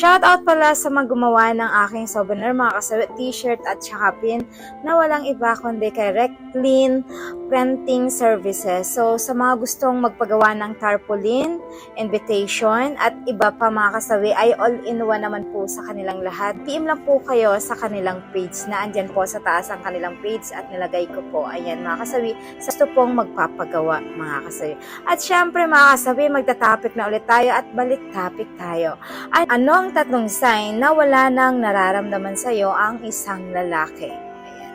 Shoutout pala sa maggumawa ng aking souvenir, mga kasawi, t-shirt at saka pin na walang iba kundi kay Reclean Printing Services. So, sa mga gustong magpagawa ng tarpaulin, invitation, at iba pa mga kasawi, ay all-in-one naman po sa kanilang lahat. PM lang po kayo sa kanilang page na andyan po sa taas ang kanilang page at nilagay ko po. Ayan mga kasawi, sa gusto pong magpapagawa mga kasawi. At syempre mga kasabi, magta-topic na ulit tayo at balik topic tayo. Ay, ano ang tatlong sign na wala nang nararamdaman sa'yo ang isang lalaki? Ayan.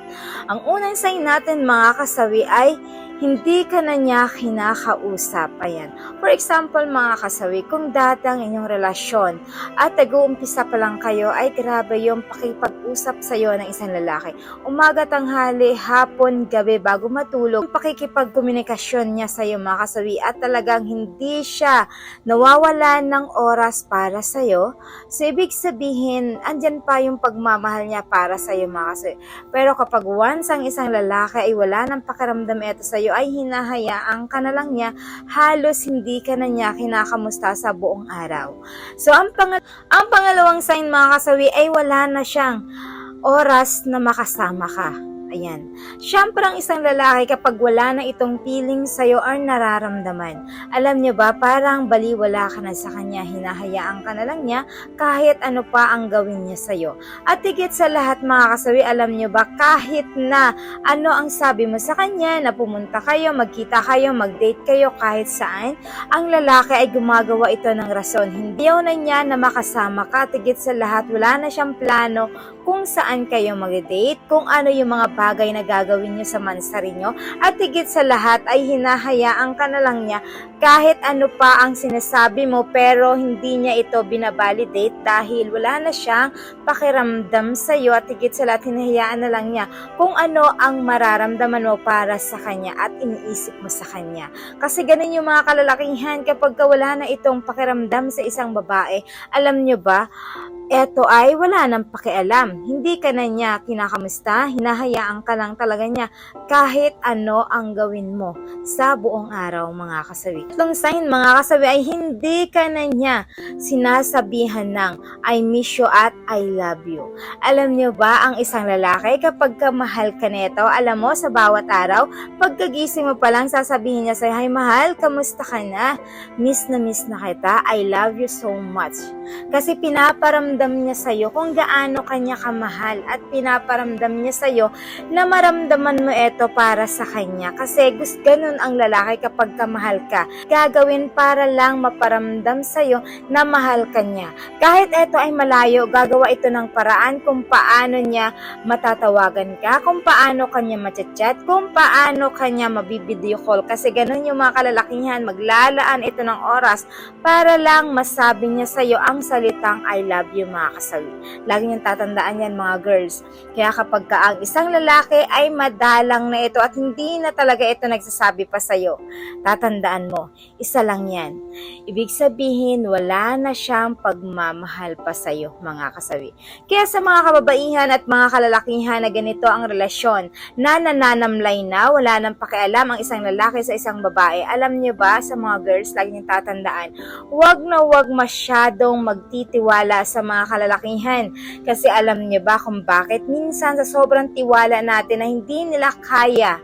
Ang unang sign natin mga kasawi ay hindi ka na niya kinakausap. Ayan. For example, mga kasawi, kung dati ang inyong relasyon at nag-uumpisa pa lang kayo, ay grabe yung pakipag-usap sa'yo ng isang lalaki. Umaga, tanghali, hapon, gabi, bago matulog, yung pakikipag-komunikasyon niya sa'yo, mga kasawi, at talagang hindi siya nawawala ng oras para sa'yo. So, ibig sabihin, andyan pa yung pagmamahal niya para sa'yo, mga kasawi. Pero kapag once ang isang lalaki ay wala ng pakiramdam ito sa'yo, ay hinahayaan ka na lang niya, halos hindi ka na niya kinakamusta sa buong araw. So, ang, pang- ang pangalawang sign mga kasawi ay wala na siyang oras na makasama ka. Ayan. Siyempre, ang isang lalaki kapag wala na itong feeling sa'yo or nararamdaman. Alam niyo ba, parang baliwala ka na sa kanya, hinahayaan ka na lang niya kahit ano pa ang gawin niya sa'yo. At higit sa lahat mga kasawi, alam niyo ba, kahit na ano ang sabi mo sa kanya, na pumunta kayo, magkita kayo, mag-date kayo kahit saan, ang lalaki ay gumagawa ito ng rason. Hindi na niya na makasama ka, at higit sa lahat, wala na siyang plano kung saan kayo mag-date, kung ano yung mga bagay na gagawin nyo sa mansari nyo, at higit sa lahat ay hinahayaan ka na lang niya kahit ano pa ang sinasabi mo pero hindi niya ito binabalidate dahil wala na siyang pakiramdam sa iyo at higit sa lahat hinahayaan na lang niya kung ano ang mararamdaman mo para sa kanya at iniisip mo sa kanya. Kasi ganun yung mga kalalakihan kapag ka wala na itong pakiramdam sa isang babae, alam nyo ba, eto ay wala nang pakialam. Hindi ka na niya kinakamusta, hinahayaan ka lang talaga niya kahit ano ang gawin mo sa buong araw mga kasawi. Itong sign mga kasawi ay hindi ka na niya sinasabihan ng I miss you at I love you. Alam niyo ba ang isang lalaki kapag ka mahal ka nito, alam mo sa bawat araw, pagkagising mo pa lang sasabihin niya sa'yo, Hi mahal, kamusta ka na? Miss na miss na kita, I love you so much. Kasi pinaparamdam niya sa'yo kung gaano kanya kamahal at pinaparamdam niya sa'yo na maramdaman mo ito para sa kanya. Kasi gusto ganun ang lalaki kapag kamahal ka. Gagawin para lang maparamdam sa'yo na mahal ka niya. Kahit ito ay malayo, gagawa ito ng paraan kung paano niya matatawagan ka, kung paano kanya machat-chat, kung paano kanya mabibideo call. Kasi ganun yung mga kalalakihan, maglalaan ito ng oras para lang masabi niya sa'yo ang salitang I love you mga kasawi. Lagi niyong tatandaan yan mga girls. Kaya kapag ka ang isang lalaki ay madalang na ito at hindi na talaga ito nagsasabi pa sa'yo, tatandaan mo, isa lang yan. Ibig sabihin, wala na siyang pagmamahal pa sa'yo mga kasawi. Kaya sa mga kababaihan at mga kalalakihan na ganito ang relasyon na nananamlay na, wala nang pakialam ang isang lalaki sa isang babae. Alam niyo ba sa mga girls, lagi niyong tatandaan, wag na wag masyadong magtitiwala sa mga kalalakihan. Kasi alam niyo ba kung bakit minsan sa sobrang tiwala natin na hindi nila kaya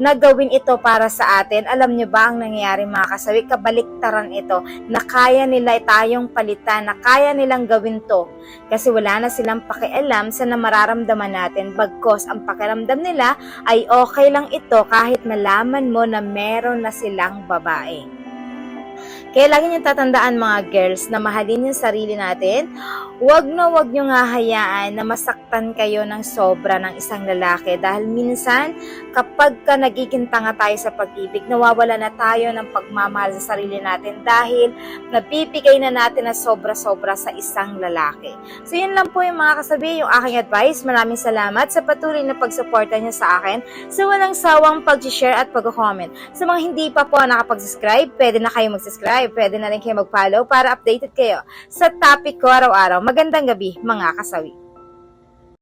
na gawin ito para sa atin. Alam niyo ba ang nangyayari mga kasawi? Kabaliktaran ito na kaya nila tayong palitan, na kaya nilang gawin to. Kasi wala na silang pakialam sa na mararamdaman natin. Bagkos ang pakiramdam nila ay okay lang ito kahit nalaman mo na meron na silang babae. Kaya lagi niyong tatandaan mga girls na mahalin yung sarili natin. Huwag na huwag niyong hahayaan na masaktan kayo ng sobra ng isang lalaki dahil minsan kapag ka nagiging tanga tayo sa pag-ibig, nawawala na tayo ng pagmamahal sa sarili natin dahil nabibigay na natin na sobra-sobra sa isang lalaki. So yun lang po yung mga kasabi, yung aking advice. Maraming salamat sa patuloy na pagsuporta niyo sa akin sa walang sawang pag-share at pag-comment. Sa mga hindi pa po nakapag-subscribe, pwede na kayo mag-subscribe, pwede na rin kayo mag-follow para updated kayo sa topic ko araw-araw. Magandang gabi, mga kasawi.